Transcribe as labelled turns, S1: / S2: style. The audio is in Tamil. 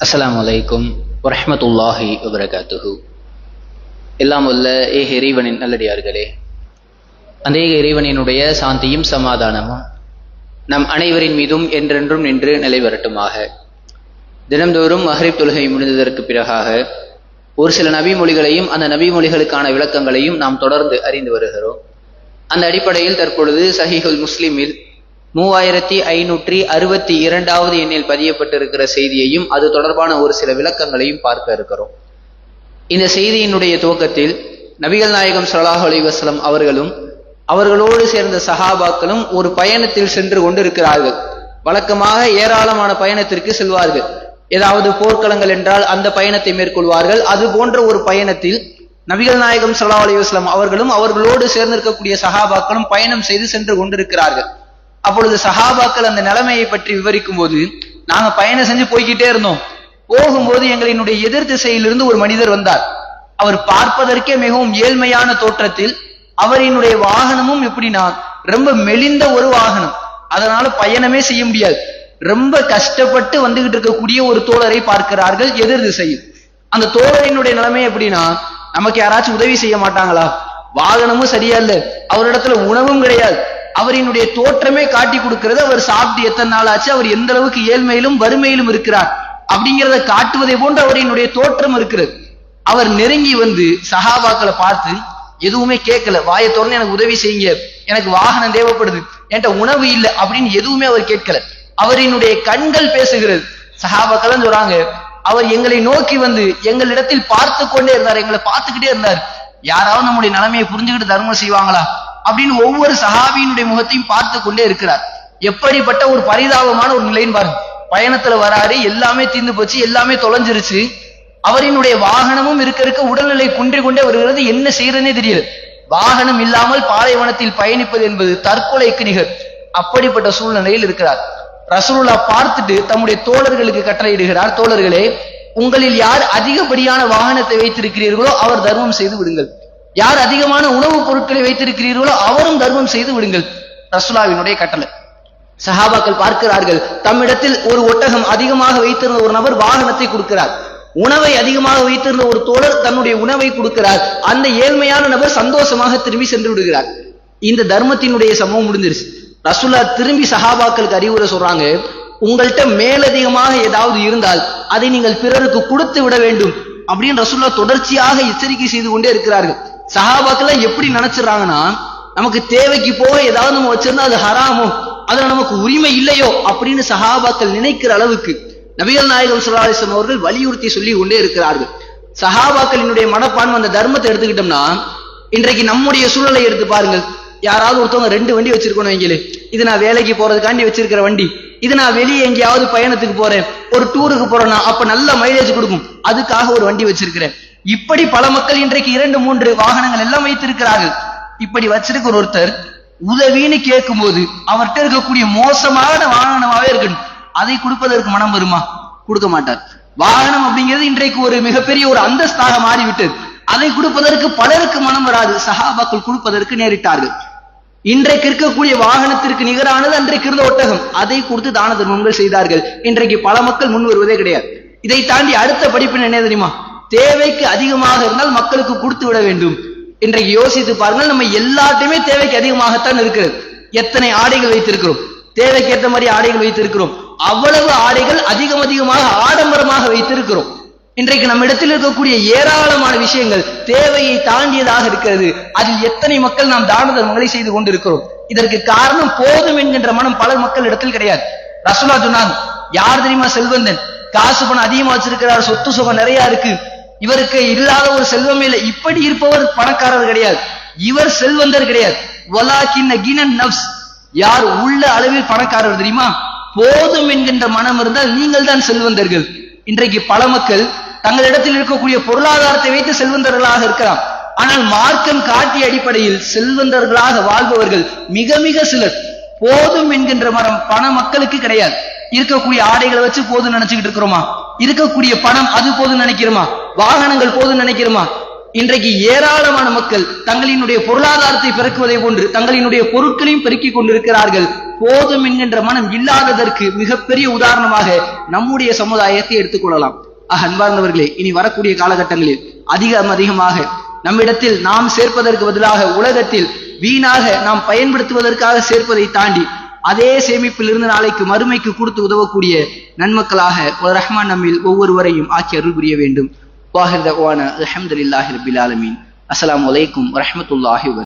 S1: அஸ்லாம் அலைக்கும் வரமத்துல்லாஹி வபரகாத்துஹு எல்லாம் உள்ள ஏக இறைவனின் நல்லடியார்களே அந்த ஏக இறைவனினுடைய சாந்தியும் சமாதானமும் நம் அனைவரின் மீதும் என்றென்றும் நின்று நிலைவரட்டுமாக தினம்தோறும் மஹரிப் தொழுகை முடிந்ததற்கு பிறகாக ஒரு சில நபி மொழிகளையும் அந்த நபி மொழிகளுக்கான விளக்கங்களையும் நாம் தொடர்ந்து அறிந்து வருகிறோம். அந்த அடிப்படையில் தற்பொழுது சஹிஹுல் முஸ்லிமில் மூவாயிரத்தி ஐநூற்றி அறுபத்தி இரண்டாவது எண்ணில் பதியப்பட்டிருக்கிற செய்தியையும் அது தொடர்பான ஒரு சில விளக்கங்களையும் பார்க்க இருக்கிறோம். இந்த செய்தியினுடைய துவக்கத்தில் நபிகள் நாயகம் சலாஹ் அலைஹி அவர்களும் அவர்களோடு சேர்ந்த சஹாபாக்களும் ஒரு பயணத்தில் சென்று கொண்டிருக்கிறார்கள். வழக்கமாக ஏராளமான பயணத்திற்கு செல்வார்கள். ஏதாவது போர்க்களங்கள் என்றால் அந்த பயணத்தை மேற்கொள்வார்கள். அது போன்ற ஒரு பயணத்தில் நபிகள் நாயகம் ஸல்லல்லாஹு அலி அவர்களும் அவர்களோடு சேர்ந்திருக்கக்கூடிய சஹாபாக்களும் பயணம் செய்து சென்று கொண்டிருக்கிறார்கள். அப்பொழுது சஹாபாக்கள் அந்த நிலைமையை பற்றி விவரிக்கும் போது நாங்க பயணம் செஞ்சு போய்கிட்டே இருந்தோம். போகும்போது எங்களினுடைய எதிர் திசையிலிருந்து ஒரு மனிதர் வந்தார். அவர் பார்ப்பதற்கே மிகவும் ஏழ்மையான தோற்றத்தில் அவரினுடைய வாகனமும் எப்படின்னா ரொம்ப மெலிந்த ஒரு வாகனம். அதனால பயணமே செய்ய முடியாது. ரொம்ப கஷ்டப்பட்டு வந்துகிட்டு இருக்கக்கூடிய ஒரு தோழரை பார்க்கிறார்கள் எதிர் திசையில். அந்த தோழரினுடைய நிலைமை எப்படின்னா நமக்கு யாராச்சும் உதவி செய்ய மாட்டாங்களா? வாகனமும் சரியா இல்ல. அவரிடத்துல உணவும் கிடையாது. அவரினுடைய தோற்றமே காட்டி கொடுக்கிறது. அவர் சாப்பிட்டு எத்தனை நாள் ஆச்சு அவர் எந்த அளவுக்கு ஏழ்மையிலும் வறுமையிலும் இருக்கிறார்? அப்படிங்கிறத காட்டுவதை போன்று அவரினுடைய தோற்றம் இருக்கிறது. அவர் நெருங்கி வந்து சஹாபாக்களை பார்த்து எதுவுமே கேட்கல. வாயை திறந்து எனக்கு உதவி செய்யுங்க. எனக்கு வாகனம் தேவைப்படுது. என்கிட்ட உணவு இல்லை அப்படின்னு எதுவுமே அவர் கேட்கல. அவரினுடைய கண்கள் பேசுகிறது. சஹாபாக்கள் சொல்றாங்க அவர் எங்களை நோக்கி வந்து எங்களிடத்தில் பார்த்து கொண்டே இருந்தார். எங்களை பார்த்துக்கிட்டே இருந்தார். யாராவது நம்முடைய நிலைமையை புரிஞ்சுக்கிட்டு தர்மம் செய்வாங்களா? அப்படின்னு ஒவ்வொரு சஹாபியினுடைய முகத்தையும் பார்த்து கொண்டே இருக்கிறார். எப்படிப்பட்ட ஒரு பரிதாபமான ஒரு நிலைன்னு பாருங்க. பயணத்துல வராரு எல்லாமே தீர்ந்து போச்சு எல்லாமே தொலைஞ்சிருச்சு. அவரினுடைய வாகனமும் இருக்க இருக்க உடல்நிலை குன்றி கொண்டே வருகிறது. என்ன செய்யறதுனே தெரியல. வாகனம் இல்லாமல் பாலைவனத்தில் பயணிப்பது என்பது தற்கொலைக்கு நிகர் அப்படிப்பட்ட சூழ்நிலையில் இருக்கிறார். ரசூலுல்லா பார்த்துட்டு தம்முடைய தோழர்களுக்கு கட்டளையிடுகிறார் தோழர்களே உங்களில் யார் அதிகப்படியான வாகனத்தை வைத்திருக்கிறீர்களோ அவர் தர்மம் செய்து விடுங்கள். யார் அதிகமான உணவுப் பொருட்களை வைத்திருக்கிறீர்களோ அவரும் தர்மம் செய்து விடுங்கள். ரசுலாவினுடைய கட்டளை. சஹாபாக்கள் பார்க்கிறார்கள் தம்மிடத்தில் ஒரு ஒட்டகம் அதிகமாக வைத்திருந்த ஒரு நபர் வாகனத்தை கொடுக்கிறார். உணவை அதிகமாக வைத்திருந்த ஒரு தோழர் தன்னுடைய உணவை கொடுக்கிறார். அந்த ஏழ்மையான நபர் சந்தோஷமாக திரும்பி சென்று விடுகிறார். இந்த தர்மத்தினுடைய சமூகம் முடிஞ்சிருச்சு. ரசுல்லா திரும்பி சஹாபாக்களுக்கு அறிவுரை சொல்றாங்க உங்கள்கிட்ட மேலதிகமாக ஏதாவது இருந்தால் அதை நீங்கள் பிறருக்கு கொடுத்து விட வேண்டும். அப்படின்னு ரசுல்லா தொடர்ச்சியாக எச்சரிக்கை செய்து கொண்டே இருக்கிறார்கள். சஹாபாக்கள் எப்படி நினைச்சிடறாங்கன்னா நமக்கு தேவைக்கு போக ஏதாவது நம்ம வச்சிருந்தா அது ஹராமோ அதுல நமக்கு உரிமை இல்லையோ அப்படின்னு சஹாபாக்கள் நினைக்கிற அளவுக்கு நபிகள் நாயகம் சுல்லாசம் அவர்கள் வலியுறுத்தி சொல்லி கொண்டே இருக்கிறார்கள். சஹாபாக்களினுடைய மனப்பான்மை அந்த தர்மத்தை எடுத்துக்கிட்டோம்னா இன்றைக்கு நம்முடைய சூழலை எடுத்து பாருங்கள். யாராவது ஒருத்தவங்க ரெண்டு வண்டி வச்சிருக்கணும் எங்களே இது நான் வேலைக்கு போறதுக்காண்டி வச்சிருக்கிற வண்டி. இது நான் வெளியே எங்கேயாவது பயணத்துக்கு போறேன். ஒரு டூருக்கு போறேன்னா அப்ப நல்ல மைலேஜ் கொடுக்கும். அதுக்காக ஒரு வண்டி வச்சிருக்கிறேன். இப்படி பல மக்கள் இன்றைக்கு இரண்டு மூன்று வாகனங்கள் எல்லாம் வைத்திருக்கிறார்கள். இப்படி வச்சிருக்கிற ஒருத்தர் உதவின்னு கேட்கும் போது அவர்கிட்ட இருக்கக்கூடிய மோசமான வாகனமாவே இருக்கணும். அதை கொடுப்பதற்கு மனம் வருமா? கொடுக்க மாட்டார். வாகனம் அப்படிங்கிறது இன்றைக்கு ஒரு மிகப்பெரிய ஒரு அந்தஸ்தாக மாறிவிட்டது. அதை கொடுப்பதற்கு பலருக்கு மனம் வராது. சஹாபாக்கள் கொடுப்பதற்கு நேரிட்டார்கள். இன்றைக்கு இருக்கக்கூடிய வாகனத்திற்கு நிகரானது அன்றைக்கு இருந்த ஒட்டகம். அதை கொடுத்து தான தர்மங்கள் செய்தார்கள். இன்றைக்கு பல மக்கள் முன் வருவதே கிடையாது. இதை தாண்டி அடுத்த படிப்பு என்ன தெரியுமா? தேவைக்கு அதிகமாக இருந்தால் மக்களுக்கு கொடுத்து விட வேண்டும். இன்றைக்கு யோசித்து பாருங்கள் நம்ம எல்லாத்தையுமே தேவைக்கு அதிகமாகத்தான் இருக்கிறது. எத்தனை ஆடைகள் வைத்திருக்கிறோம்? தேவைக்கு ஏற்ற மாதிரி ஆடைகள் வைத்திருக்கிறோம். அவ்வளவு ஆடைகள் அதிகம் அதிகமாக ஆடம்பரமாக வைத்திருக்கிறோம். இன்றைக்கு நம்ம இடத்தில் இருக்கக்கூடிய ஏராளமான விஷயங்கள் தேவையை தாண்டியதாக இருக்கிறது. அதில் எத்தனை மக்கள் நாம் தான தர்மங்களை செய்து கொண்டிருக்கிறோம்? இதற்கு காரணம் போதும் என்கின்ற மனம் பல மக்கள் இடத்தில் கிடையாது. ரசுலா சொன்னாங்க யார் தெரியுமா செல்வந்தன்? காசு பணம் அதிகமா வச்சிருக்கிறார் சொத்து சுகம் நிறைய இருக்கு. இவருக்கு இல்லாத ஒரு செல்வம் இல்லை. இப்படி இருப்பவர் பணக்காரர் கிடையாது. இவர் செல்வந்தர் கிடையாது. யார் உள்ள அளவில் பணக்காரர் தெரியுமா? போதும் என்கின்ற மனம் இருந்தால் நீங்கள் தான் செல்வந்தர்கள். இன்றைக்கு பல மக்கள் தங்களிடத்தில் இருக்கக்கூடிய பொருளாதாரத்தை வைத்து செல்வந்தர்களாக இருக்கலாம். ஆனால் மார்க்கம் காட்டிய அடிப்படையில் செல்வந்தர்களாக வாழ்பவர்கள் மிக மிக சிலர். போதும் என்கின்ற மரம் பண மக்களுக்கு கிடையாது. இருக்கக்கூடிய ஆடைகளை வச்சு போதும் நினைச்சுக்கிட்டு இருக்கிறோமா? இருக்கக்கூடிய பணம் அது போதும் நினைக்கிறோமா? வாகனங்கள் போதும் நினைக்கிறோமா? இன்றைக்கு ஏராளமான மக்கள் தங்களினுடைய பொருளாதாரத்தை பெருக்குவதை போன்று தங்களினுடைய பொருட்களையும் பெருக்கிக் கொண்டிருக்கிறார்கள்.
S2: போதும் என்கின்ற மனம் இல்லாததற்கு மிகப்பெரிய உதாரணமாக நம்முடைய சமுதாயத்தை எடுத்துக்கொள்ளலாம் ஆக அன்பார்ந்தவர்களே இனி வரக்கூடிய காலகட்டங்களில் அதிகம் அதிகமாக நம்மிடத்தில் நாம் சேர்ப்பதற்கு பதிலாக உலகத்தில் வீணாக நாம் பயன்படுத்துவதற்காக சேர்ப்பதை தாண்டி அதே சேமிப்பில் இருந்து நாளைக்கு மறுமைக்கு கொடுத்து உதவக்கூடிய நன்மக்களாக ஒரு ரஹ்மான் நம்மில் ஒவ்வொருவரையும் ஆக்கி அருள் புரிய வேண்டும். வாஹிர் தவான அலமதுல்லாஹி ரபில் ஆலமீன் அஸ்ஸலாமு அலைக்கும் வரஹ்மத்துல்லாஹி வபரகாத்துஹு